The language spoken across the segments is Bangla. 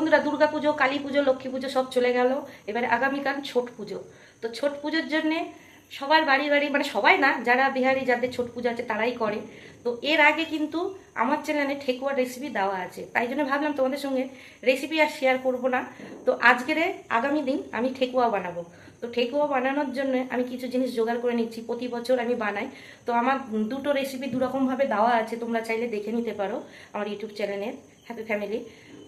বন্ধুরা, দুর্গা পুজো, কালী পুজো, লক্ষ্মী পুজো সব চলে গেল। এবারে আগামীকাল ছট পুজো। তো ছট পুজোর জন্যে সবার বাড়ি বাড়ি মানে সবাই না, যারা বিহারি, যাদের ছোট পূজা আছে তারাই করে। তো এর আগে কিন্তু আমার চ্যানেলে ঠেকুয়ার রেসিপি দেওয়া আছে। তাই জন্য ভাবলাম তোমাদের সঙ্গে রেসিপি আর শেয়ার করব না। তো আজকের আগামী দিন আমি ঠেকুয়া বানাবো। তো ঠেকুয়া বানানোর জন্য আমি কিছু জিনিস জোগাড় করে নিচ্ছি। প্রতি বছর আমি বানাই। তো আমার দুটো রেসিপি দুরকমভাবে দেওয়া আছে, তোমরা চাইলে দেখে নিতে পারো আমার ইউটিউব চ্যানেলে হ্যাপি ফ্যামিলি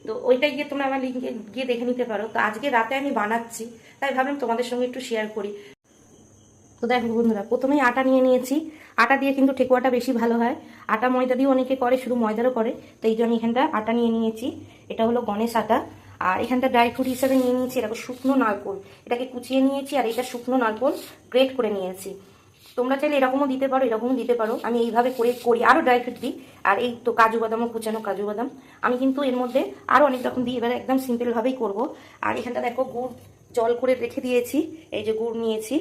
তো ওইটাই গিয়ে তোমরা আমার লিঙ্কে গিয়ে দেখে নিতে পারো। তো আজকে রাতে আমি বানাচ্ছি, তাই ভাবলাম তোমাদের সঙ্গে একটু শেয়ার করি। তো দেখো বন্ধুরা, প্রথমেই আটা নিয়ে নিয়েছি। আটা দিয়ে কিন্তু ঠেকুয়াটা বেশি ভালো হয়। আটা ময়দা দিয়ে অনেকে করে, শুধু ময়দারও করে। তো এই জন্য এখানটা আটা নিয়ে নিয়েছি। এটা হলো গণেশ আটা। আর এখানটা ড্রাই ফ্রুট হিসাবে নিয়ে নিয়েছি এরকম শুকনো নারকোল। এটাকে কুচিয়ে নিয়েছি আর এটা শুকনো নারকোল গ্রেট করে নিয়েছি। তোমরা চাইলে এরকমও দিতে পারো, এরকমও দিতে পারো। আমি এইভাবে করে, করি আরও ড্রাই ফ্রুট দিই। আর এই তো কাজু বাদামও কুচানো কাজু বাদাম। আমি কিন্তু এর মধ্যে আরও অনেক রকম দিই, এবারে একদম সিম্পলভাবেই করব। আর এখানটা দেখো গুড় জল করে রেখে দিয়েছি। এই যে গুড় নিয়েছি।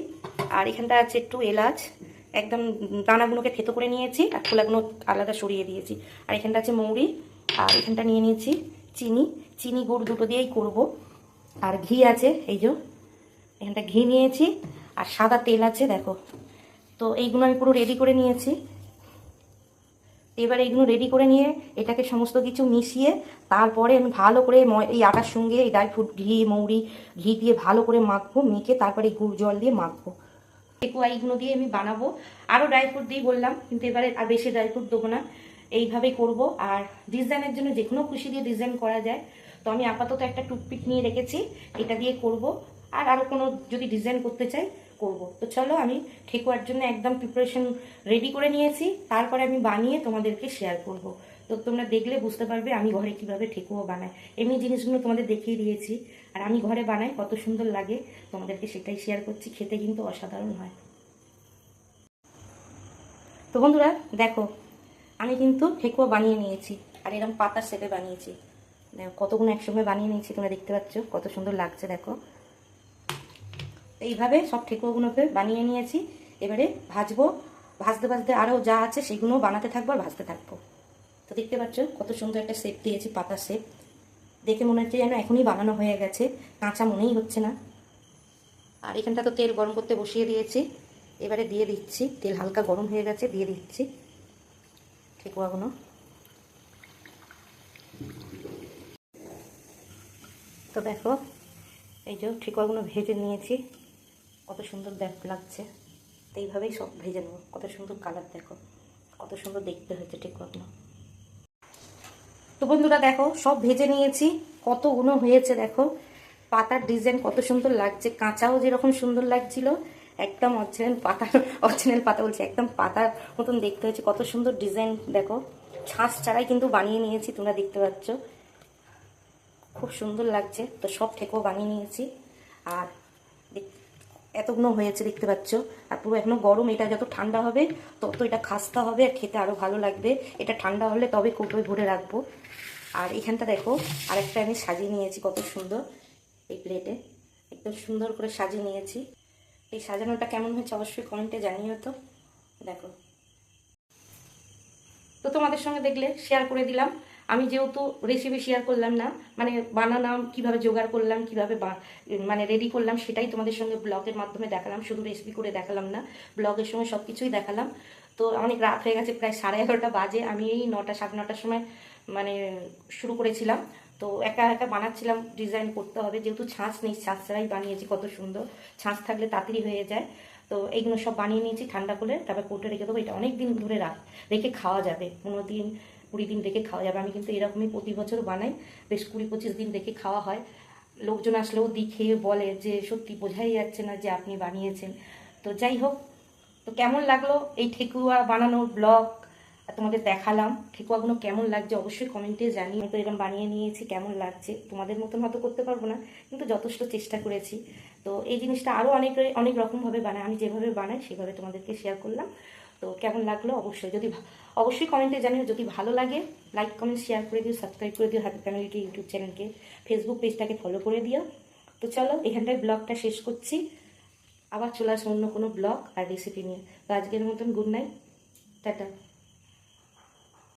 আর এখানটা আছে একটু এলাচ। একদম দানাগুলোকে থেতো করে নিয়েছি আর খোলাগুলো আলাদা সরিয়ে দিয়েছি। আর এখানটা আছে মৌরি আর এখানটা নিয়ে নিয়েছি চিনি। চিনি গুড় দুটো দিয়েই করব। আর ঘি আছে, এই যে। এখানটা ঘি নিয়েছি আর সাদা তেল আছে, দেখো। তো এইগুলো আমি পুরো রেডি করে নিয়েছি। এবার এইগুলো রেডি করে নিয়ে এটাকে সমস্ত কিছু মিশিয়ে তারপরে আমি ভালো করে এই আটার সঙ্গে এই ড্রাই ফ্রুট ঘি, মৌরি, ঘি দিয়ে ভালো করে মাখবো, মেখে তারপরে গুড় জল দিয়ে মাখবো। ঠেকুয়া এইগুলো দিয়ে আমি বানাবো। আরও ড্রাই ফ্রুট দিয়ে বললাম, কিন্তু এবারে আর বেশি ড্রাই ফ্রুট দেবো না। এইভাবে করব। আর ডিজাইনের জন্য যে কোনো খুশি দিয়ে ডিজাইন করা যায়। তো আমি আপাতত একটা টুথপিক নিয়ে রেখেছি, এটা দিয়ে করব। আর আরও কোনো যদি ডিজাইন করতে চাই করব। তো চলো, আমি ঠেকুয়ার জন্য একদম প্রিপারেশন রেডি করে নিয়েছি। তারপরে আমি বানিয়ে তোমাদেরকে শেয়ার করব। তো তোমরা দেখলে বুঝতে পারবে আমি ঘরে কীভাবে ঠেকুয়া বানাই। এমনি জিনিসগুলো তোমাদের দেখিয়ে দিয়েছি। আর আমি ঘরে বানাই, কত সুন্দর লাগে। তোমাদেরকে সেটাই শেয়ার করছি। খেতে কিন্তু অসাধারণ হয়। তো বন্ধুরা, দেখো, আমি কিন্তু ঠেকুয়া বানিয়ে নিয়েছি। আর এরকম পাতার সেপে বানিয়েছি। কতগুলো একসঙ্গে বানিয়ে নিয়েছি, তোমরা দেখতে পাচ্ছ। কত সুন্দর লাগছে, দেখো। এইভাবে সব ঠেকুয়াগুলোকে বানিয়ে নিয়েছি। এবারে ভাজবো, ভাজতে ভাজতে আরও যা আছে সেগুলো বানাতে থাকব আর ভাজতে থাকব। তো দেখতে পাচ্ছ কত সুন্দর একটা শেপ দিয়েছি, পাতার শেপ দেখে মনে হচ্ছে যেন এখনই বানানো হয়ে গেছে, কাঁচা মনেই হচ্ছে না। আর এখানটা তো তেল গরম করতে বসিয়ে দিয়েছি। এবারে দিয়ে দিচ্ছি, তেল হালকা গরম হয়ে গেছে, দিয়ে দিচ্ছি। ঠেকুয়াগুলো তো দেখো, এই যে ঠেকুয়াগুলো ভেজে নিয়েছি। কত সুন্দর দেখ লাগছে। তো এইভাবেই সব ভেজে নেব। কত সুন্দর কালার দেখো। কত সুন্দর দেখতে হয়েছে ঠেকুয়াগুলো তো বন্ধুরা দেখো, সব ভেজে নিয়েছি। কতগুলো হয়েছে দেখো। পাতার ডিজাইন কত সুন্দর লাগছে। কাঁচাও যেরকম সুন্দর লাগছিল, একদম অরিজিনাল পাতা অরিজিনাল পাতা বলছি, একদম পাতার মতন দেখতে হয়েছে। কত সুন্দর ডিজাইন দেখো। ছাঁচ ছাড়াই কিন্তু বানিয়ে নিয়েছি, তোমরা দেখতে পাচ্ছ। খুব সুন্দর লাগছে। তো সব ঠেকুয়া বানিয়ে নিয়েছি। আর এতগুলো হয়েছে, দেখতে পাচ্ছ। আর পুরো এখনও গরম, এটা যত ঠান্ডা হবে, তত এটা খাস্তা হবে আর খেতে আরও ভালো লাগবে। এটা ঠান্ডা হলে তবে কৌটোয় ভরে রাখব। আর এখানটা দেখো আর একটা আমি সাজিয়ে নিয়েছি, কত সুন্দর। এই প্লেটে একদম সুন্দর করে সাজিয়ে নিয়েছি। এই সাজানোটা কেমন হয়েছে অবশ্যই কমেন্টে জানিও তো। দেখো। তো তোমাদের সঙ্গে দেখলে শেয়ার করে দিলাম। আমি যেহেতু রেসিপি শেয়ার করলাম না মানে বানালাম, কীভাবে জোগাড় করলাম, কীভাবে মানে রেডি করলাম, সেটাই তোমাদের সঙ্গে ব্লগের মাধ্যমে দেখালাম। শুধু রেসিপি করে দেখালাম না ব্লগের সময় সব কিছুই দেখালাম। তো অনেক রাত হয়ে গেছে, প্রায় সাড়ে এগারোটা বাজে। আমি এই নটা, সাড়ে নটার সময় মানে শুরু করেছিলাম। তো একা একা বানাচ্ছিলাম ডিজাইন করতে হবে। যেহেতু ছাঁচ নেই, ছাঁচ ছাড়াই বানিয়েছি, কত সুন্দর। ছাঁচ থাকলে তাড়াতাড়ি হয়ে যায়। তো এইগুলো সব বানিয়ে নিয়েছি, ঠান্ডা করে তারপর কোটে রেখে দেবো। এটা অনেক দিন ধরে রাখ, রেখে খাওয়া যাবে। পনেরো দিন, কুড়ি দিন রেখে খাওয়া যাবে। আমি কিন্তু এরকমই প্রতি বছর বানাই। বেশ কুড়ি পঁচিশ দিন রেখে খাওয়া হয়। লোকজন আসলেও দি খেয়ে বলে যে, সত্যি বোঝাই যাচ্ছে না যে আপনি বানিয়েছেন। তো যাই হোক, তো কেমন লাগল এই ঠেকুয়া বানানোর ব্লগ? তোমাদের দেখালাম। ঠেকুয়াগুলো কেমন লাগছে অবশ্যই কমেন্টে জানি আমি তো এরকম বানিয়ে নিয়েছি, কেমন লাগছে? তোমাদের মতন হয়তো করতে পারব না, কিন্তু যথেষ্ট চেষ্টা করেছি। তো এই জিনিসটা আরও অনেক অনেক রকমভাবে বানাই আমি যেভাবে বানাই সেভাবে তোমাদেরকে শেয়ার করলাম। তো কেমন লাগল? অবশ্যই যদি অবশ্যই কমেন্টে জানিও, যদি ভালো লাগে লাইক কমেন্ট শেয়ার করে দিও সাবস্ক্রাইব করে দিও হ্যাপি ফ্যামিলিকে ইউটিউব চ্যানেলকে ফেসবুক পেজটাকে ফলো করে দিও। তো চলো, এখানটায় ব্লগটা শেষ করছি। আবার চলে আসব অন্য কোনো ব্লগ আর রেসিপি নিয়ে। তো আজকের মতন গুড নাইট টাটা।